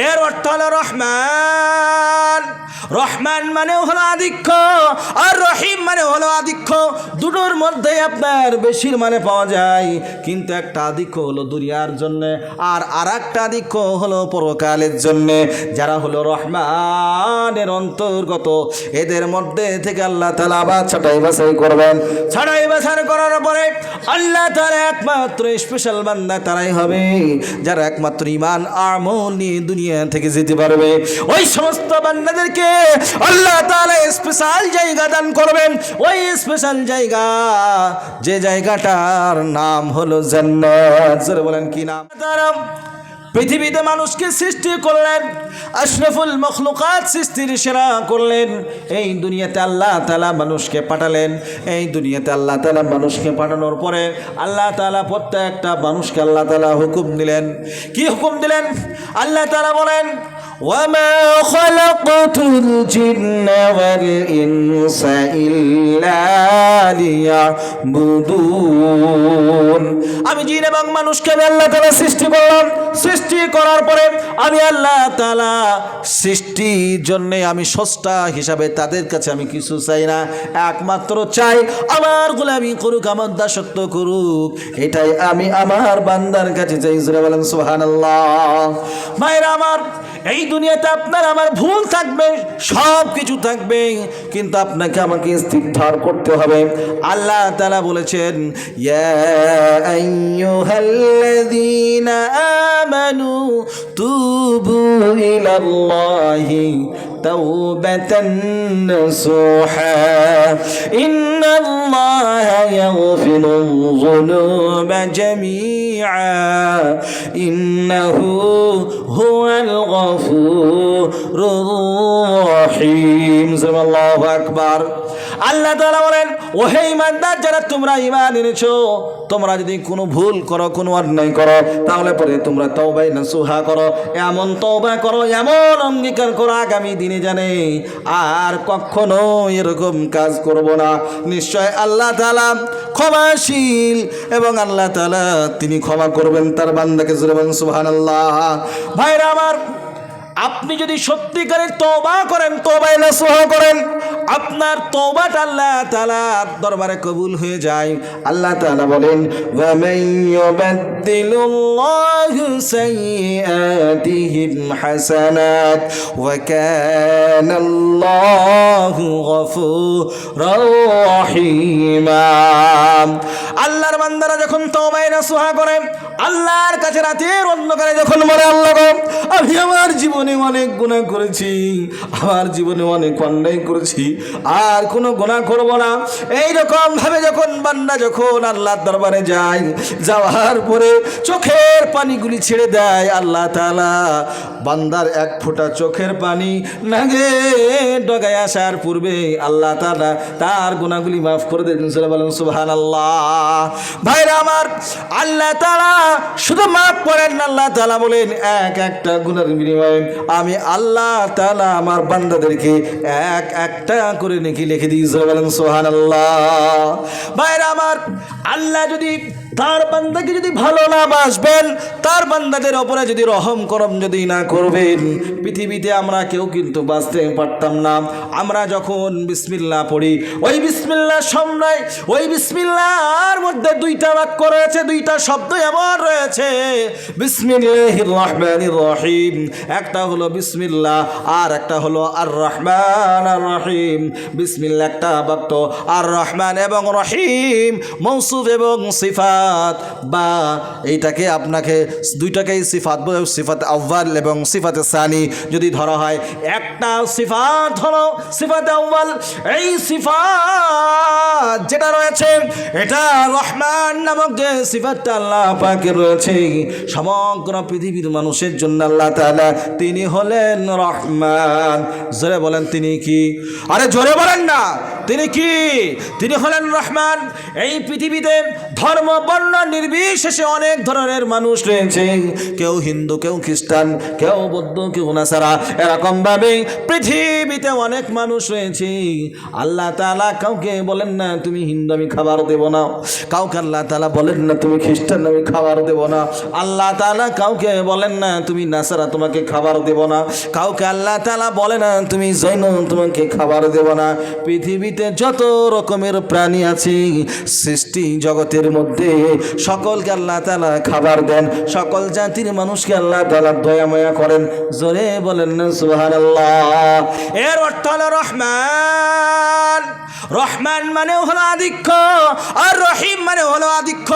এর অর্থ হলো রহমান রহমান মানে হলো আধিক্য, আর রহিম মানে হলো আধিক্য। দুটোর মধ্যে আপনার বেশির মানে পাওয়া যায়। কিন্তু একটা আধিক্য হলো দুনিয়ার জন্য, আর আর একটা আধিক্য হলো পরকালের জন্য। যারা হলো রহমানের অন্তর্গত, এদের মধ্যে থেকে আল্লাহ তালা আবার ছাটাই বাছাই করবেন। ছাটাই বাছাই করার পরে আল্লাহ তারা একমাত্র স্পেশাল বান্দা তারাই হবে, যারা একমাত্র ইমান আমল নিয়ে দুনিয়া থেকে যেতে পারবে। ওই সমস্ত বান্দাদেরকে আল্লাহ তাআলা স্পেশাল জায়গা দান করবেন। ওই স্পেশাল জায়গা, যে জায়গাটার নাম হলো জান্নাত। বলেন কি নাম? পৃথিবীতে মানুষকে সৃষ্টি করলেন, আশরাফুল মখলুকাত সৃষ্টির সেরা করলেন। এই দুনিয়াতে আল্লাহ তালা মানুষকে পাঠালেন। এই দুনিয়াতে আল্লাহ তালা মানুষকে পাঠানোর পরে আল্লাহ তালা প্রত্যেকটা মানুষকে আল্লাহ তালা হুকুম দিলেন। কি হুকুম দিলেন? আল্লাহ তালা বলেন وما خلقت الجن والإنس إلا ليعبدون আমি জিন এবং মানুষকে আমি আল্লাহ তালা সৃষ্টি করলাম সৃষ্টি করার পরে আমি আল্লাহ তালা সৃষ্টির জন্য আমি সস্তা হিসাবে তাদের কাছে আমি কিছু চাই না একমাত্র চাই আমার গোলামি করুক আমার দাসত্ব করুক এটাই আমি আমার বান্দার কাছে চাই জুড়ে বলেন সোহান আল্লাহ মায়েরা আমার এই দুনিয়াতে আপনার আমার ভুল থাকবে, সব কিছু থাকবে, কিন্তু আপনাকে আমাকে স্থির করতে হবে। আল্লাহ তালা বলেছেন আমানু তুবু توبة نصوحا. إن الله يغفر الذنوب جميعا. إنه هو الغفور الرحيم. الله أكبر. আল্লাহ তাআলা বলেন, ওহে ইমানদার, যারা তোমরা ইমান এনেছো, তোমরা যদি কোনো ভুল করো, কোনো অন্যায় করো, তাহলে পরে তোমরা তওবাই নাসুহা করো। এমন তওবা করো, এমন অঙ্গীকার করো, আগামী দিনে জানে আর কখনো এরকম কাজ করব না। নিশ্চয় আল্লাহ তাআলা ক্ষমাশীল এবং আল্লাহ তাআলা তিনি ক্ষমা করবেন তার বান্দাকে জোরে বলেন, সুবহানাল্লাহ। ভাইরা আমার আপনি যদি সত্যিকারের তওবা করেন তওবাই নাসুহা করেন, আপনার তওবাটা আল্লাহ তাআলার দরবারে কবুল হয়ে যায়। আল্লাহ তাআলা বলেন হাসানাত আল্লাহর বান্দারা যখন তওবাই নাসুহা করে, আল্লাহর কাছে রাতের অন্ধকারে যখন মরে, আল্লাহ আমি আমার জীবনে অনেক গুনাহ করেছি, আমার জীবনে অনেক অন্যায় করেছি, আর কোনো গুনাহ করব না। এই রকম ভাবে যখন বান্দা যখন আল্লাহর দরবারে যায়, যাওয়ার পরে চোখের পানিগুলি ছেড়ে দেয়, আল্লাহ তাআলা বান্দার এক ফোঁটা চোখের পানি নাগে ডগায় আসার পূর্বে আল্লাহ তাআলা তার গুনাহগুলি মাফ করে দেন। বলেন, সুবহানাল্লাহ। ভাইরা আমার, আল্লাহ তালা শুধু মাফ করেন আল্লাহ তালা বলেন, এক একটা গুণের বিনিময়ে আমি আল্লাহ তাআলা আমার বান্দাদেরকে এক একটা করে নাকি লিখে দিয়েছে বলেন আল্লাহ ভাইরা আমার, আল্লাহ যদি তার বান্দাকে যদি ভালো না বাসবেন, তার বান্দাদের ওপরে যদি রহম করম যদি না করবেন, পৃথিবীতে আমরা কেউ কিন্তু বাঁচতে পারতাম না। আমরা যখন বিসমিল্লাহ পড়ি, ওই বিসমিল্লাহ সময় ওই বিসমিল্লাহর মধ্যে দুইটা বাক্য রয়েছে, দুইটা শব্দ এমন রয়েছে রহিম। একটা হলো বিসমিল্লাহ, আর একটা হলো আর রহমান আর রহিম। বিসমিল্লাহ একটা বাক্য আর রহমান এবং রহিম, মৌসুফ এবং সিফাত বা এইটাকে আপনাকে দুইটাকেই সিফাত সিফাত আউ্বাল এবং সিফাতে সানি যদি ধরা হয়। একটা সিফাত হলো সিফাতে আউ্বাল এই সিফাত যেটা রয়েছে, এটা রহমান নামক যে সিফাতটা আল্লাহ পাকের রয়েছে, সমগ্র পৃথিবীর মানুষের জন্য আল্লাহ তালা তিনি হলেন রহমান। জোরে বলেন, তিনি কি? আরে জোরে বলেন না, তিনি কি? তিনি হলেন রহমান। এই পৃথিবীতে ধর্ম বর্ণ নির্বিশেষে অনেক ধরনের মানুষ রয়েছে। কেউ হিন্দু, কেউ খ্রিস্টান, কেউ বৌদ্ধ, কেউ নাসারা। এরকম ভাবে পৃথিবীতে অনেক মানুষ রয়েছে। আল্লাহ তাআলা কাউকে বলেন না, তুমি হিন্দু, আমি খাবার দেব না। কাউকে আল্লাহ তাআলা বলেন না, তুমি খ্রিস্টান, আমি খাবার দেব না। আল্লাহ তাআলা কাউকে বলেন না, তুমি নাসারা, তোমাকে খাবার দেব না। কাউকে আল্লাহ তাআলা বলে না, তুমি জৈন, তোমাকে খাবার দেব না। পৃথিবীতে যত রকমের প্রাণী আছে, সৃষ্টি জগতের মধ্যে সকলকে আল্লাহ তালা খাবার দেন। সকল জাতির মানুষকে আল্লাহ তালা দয়াময়া করেন। জোরে বলেন সুহান এর অর্থ হল রহমান। রহমান মানে হলো আধিক্য, আর রহিম মানে হলো আধিক্য।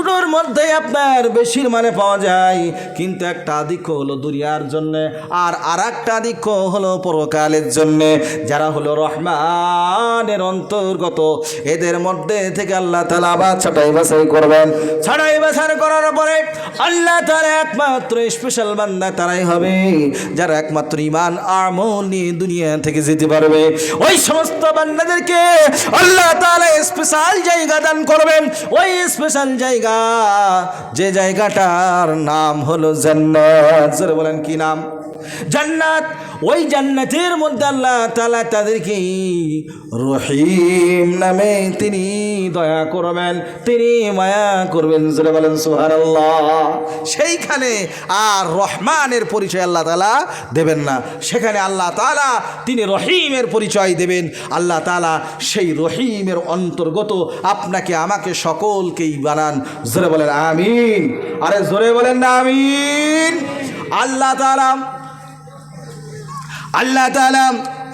দুটোর মধ্যে আপনার বেশির মানে পাওয়া যায়। কিন্তু একটা আধিক্য হলো দুনিয়ার জন্য, আর আর একটা আধিক্য হলো পরকালের জন্য। যারা হলো রহমানের অন্তর্গত, এদের মধ্যে থেকে আল্লাহ তালা আবার ছাটাই বাছাই করবেন। ছাটাই বাছাই করার পরে আল্লাহ তারা একমাত্র স্পেশাল বান্দা তারাই হবে, যারা একমাত্র ইমান আমল নিয়ে দুনিয়া থেকে যেতে পারবে। ওই সমস্ত বান্দাদেরকে আল্লাহ তাআলা স্পেশাল জায়গা দান করবেন। ওই স্পেশাল জায়গা যে জায়গাটার নাম হলো জান্নাত। বলেন কি নাম? জান্নাত, ওই জান্নাতের মধ্যে আল্লাহ তালা তাদেরকে রহিম নামে তিনি দয়া করবেন, তিনি মায়া করবেন বলেন সুবহানাল্লাহ। সেইখানে আর রহমানের পরিচয় আল্লাহ তাআলা দেবেন না। সেখানে আল্লাহ তালা তিনি রহিমের পরিচয় দেবেন। আল্লাহ তালা সেই রহিমের অন্তর্গত আপনাকে, আমাকে সকলকেই বানান। জোরে বলেন আমিন। আরে জোরে বলেন না আমিন। আল্লাহ তাআলা আল্লাহ তাআলা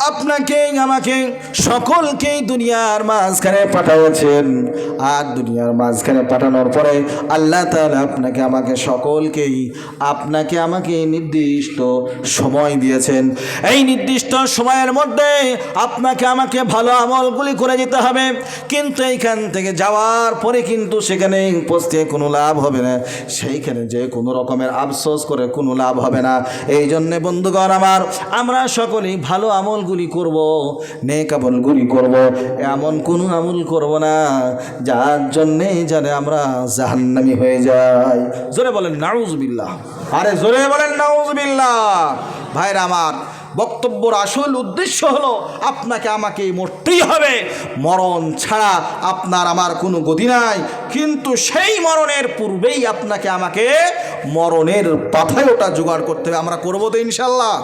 আপনাকে, আমাকে সকলকেই দুনিয়ার মাঝখানে পাঠাচ্ছেন আর দুনিয়ার মাঝখানে পাঠানোর পরে আল্লাহ তাআলা আপনাকে, আমাকে সকলকেই, আপনাকে আমাকে নির্দিষ্ট সময় দিয়েছেন। এই নির্দিষ্ট সময়ের মধ্যে আপনাকে, আমাকে ভালো আমলগুলি করে যেতে হবে। কিন্তু এইখান থেকে যাওয়ার পরে কিন্তু সেখানে পৌঁছতে কোনো লাভ হবে না। সেইখানে যে কোনো রকমের আফসোস করে কোনো লাভ হবে না। এই জন্যে বন্ধুগণ আমার, আমরা সকলেই ভালো আমলগুলি করব, নেক আমলগুলি করব, এমন কোনো আমল করব না, যার জন্যে জানে আমরা জাহান্নামি হয়ে যাই। জোরে বলেন, নাউজবিল্লাহ। আরে জোরে বলেন, নাউজবিল্লাহ। ভাইরা আমার, বক্তব্যর আসল উদ্দেশ্য হলো, আপনাকে আমাকে মরতেই হবে। মরণ ছাড়া আপনার আমার কোনো গতি নাই। কিন্তু সেই মরণের পূর্বেই আপনাকে আমাকে মরণের পাথায় ওটা জোগাড় করতে হবে। আমরা করব তো ইনশাল্লাহ